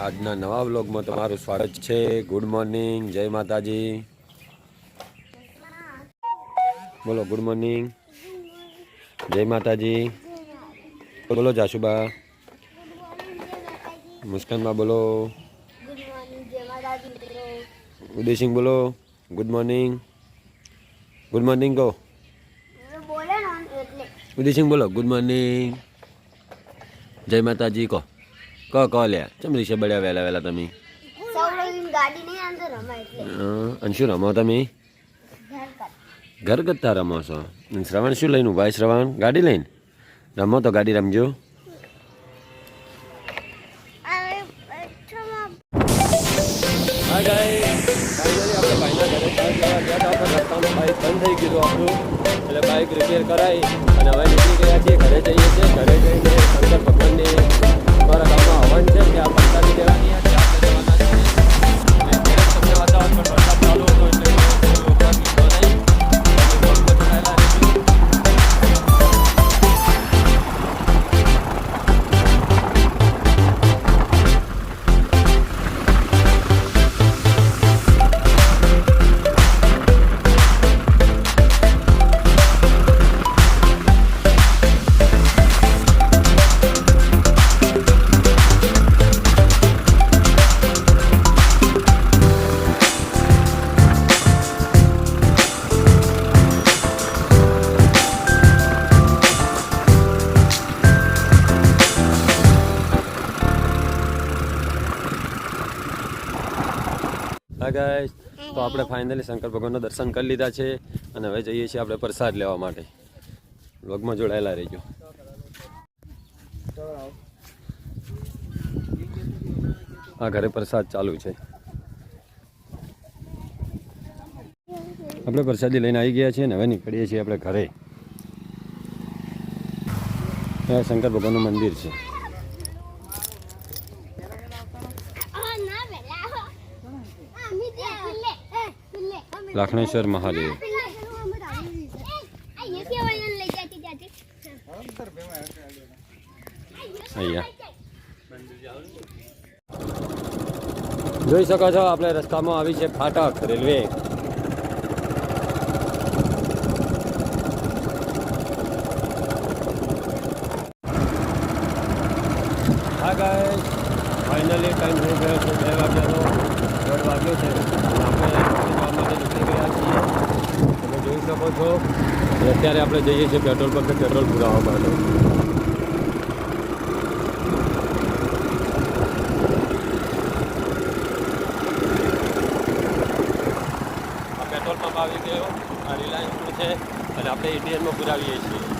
આજના નવા વ્લોગમાં તમારું સ્વાગત છે. ગુડ મોર્નિંગ જય માતાજી. બોલો ગુડ મોર્નિંગ જય માતાજી. બોલો જાશુબા મુસ્કાનમાં બોલો. ઉદયસિંહ બોલો. ગુડ મોર્નિંગ ગુડ મોર્નિંગ કહો. ઉદયસિંહ બોલો. ગુડ મોર્નિંગ જય માતાજી કહો. કહો કહો લે. ચમ રીશે બળ્યા વહેલા વહેલા તમે? અને શું રમો તમે? ઘરગથ્થા રમો છો. શ્રવણ શું લઈને ભાઈ શ્રવણ ગાડી લઈને? રમો તો ગાડી રમજો. થઈ ગયું આપણું એટલે બાઇક રિપેર કરાવી અને હવે નીકળી ગયા છીએ ઘરે જઈએ છીએ ઘરે જઈને શંકર ભગવાનની હવન છે. ત્યાં પ્રસાદી લેવાની હતી આપણે જવાના તમને વાતાવરણ પણ વરસાદ ચાલુ હા ગાઈસ તો આપણે ફાઇનલી શંકર ભગવાનના દર્શન કરી લીધા છે અને હવે જઈએ છીએ આપણે પ્રસાદ લેવા માટે. વ્લોગમાં જોડાયેલા રહીજો. આ ઘરે પ્રસાદ ચાલુ છે. આપણે પ્રસાદી લઈને આવી ગયા છીએ ને હવે નીકળીએ છીએ આપણે ઘરે. શંકર ભગવાનનું મંદિર છે આ ના વેલા અમે તે લે લે અમે લાખણેશ્વર મહાદેવ. જોઈ શકો છો, આપણે રસ્તામાં આવી છે ફાટક રેલવે. હા ગાઈસ ફાઇનલી ટાઈમ થઈ ગયો છે, બે વાગ્યાનો દોઢ વાગ્યો છે. આપણે જવા માટે નીકળી ગયા છીએ તમે જોઈ શકો છો. અત્યારે આપણે જઈએ છીએ પેટ્રોલ પંપે પેટ્રોલ પુરાવા માટે. આ પેટ્રોલ પંપ આવી ગયો. આ રિલાયન્સનું છે. અને આપણે ઇન્ડિયનમાં પુરાવીએ છીએ.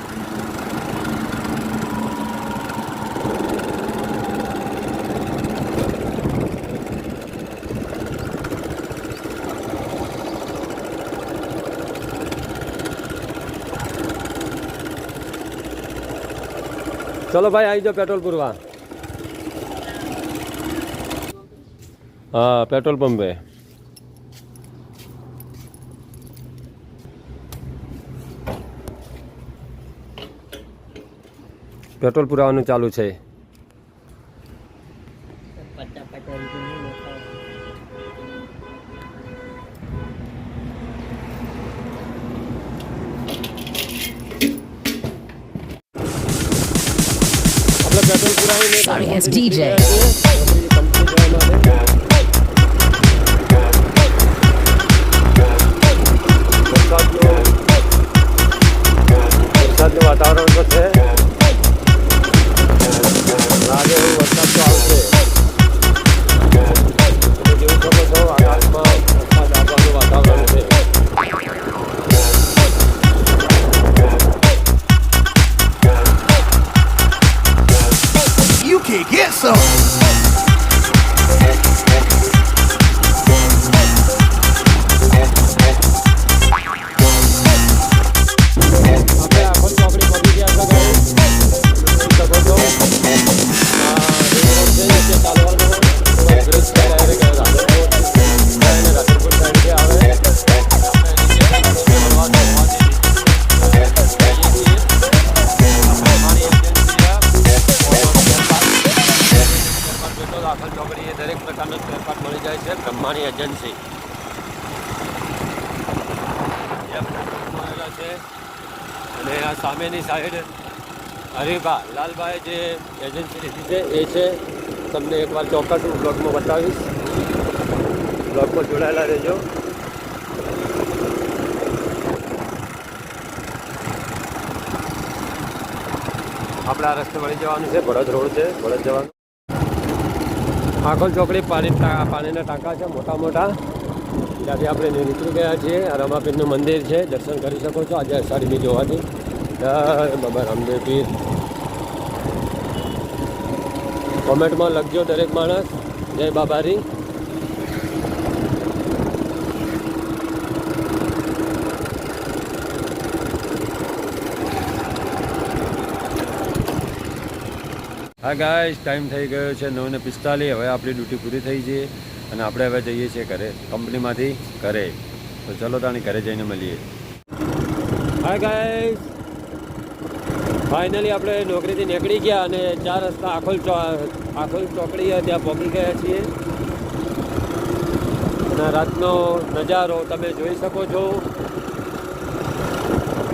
ચલો ભાઈ આવી જાઓ પેટ્રોલ પૂરવા હા પેટ્રોલ પંપે પેટ્રોલ પુરાવાનું ચાલુ છે Sorry, it's DJ. Ambani agency જે બધા મળી આવેલા છે. અને આ સામેની સાઈડ હરિભા, લાલભાઈ જે એજન્સી લીધી છે, એ છે. તમને એકવાર ચોક્કસ હું બ્લોગમાં બતાવીશ. બ્લોગમાં જોડાયેલા રહેજો. આપણે આ રસ્તે વળી જવાનું છે. ભરત રોડ છે. ભરત જવાનું. આખોલ ચોકડી પાણી પાણીના ટાંકા છે, મોટા મોટા. ત્યાંથી આપણે નીકળી ગયા છીએ. રમાપીરનું મંદિર છે. દર્શન કરી શકો છો. આજે અષાઢી બીજ હોવાથી બાબા રામદેવ પીર. કોમેન્ટમાં લખજો દરેક માણસ. જય બાબારી. હા ગાય ટાઈમ થઈ ગયો છે નવ ને પિસ્તાલીસ. હવે આપણી ડ્યુટી પૂરી થઈ છે અને આપણે હવે જઈએ છીએ ઘરે કંપનીમાંથી ઘરે. તો ચલો તાણી ઘરે જઈને મળીએ. હા ગાય ફાઇનલી આપણે નોકરીથી નીકળી ગયા અને ચાર રસ્તા આખોલ આખોલ ચોકડી ત્યાં પહોંચી ગયા છીએ. અને રાતનો નજારો તમે જોઈ શકો છો.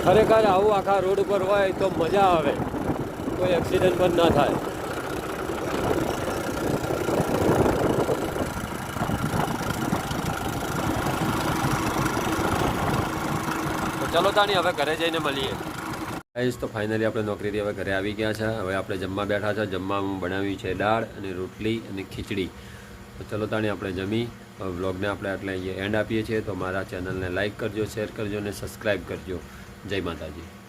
ખરેખર આવું આખા રોડ ઉપર હોય તો મજા આવે. કોઈ એક્સિડન્ટ પણ ના થાય. ચલો તાણી, હવે ઘરે જઈને મળીએ. ગાઈસ તો ફાઇનલી આપણે નોકરીથી હવે ઘરે આવી ગયા છે. હવે આપણે જમવા બેઠા છે. જમવામાં બનાવ્યું છે દાળ અને રોટલી અને ખીચડી. તો ચલો તાણી, આપણે જમી. વ્લોગને આપણે અહીંયા એન્ડ આપીએ છીએ. તો મારા ચેનલને લાઇક કરજો શેર કરજો અને સબસ્ક્રાઈબ કરજો. જય માતાજી.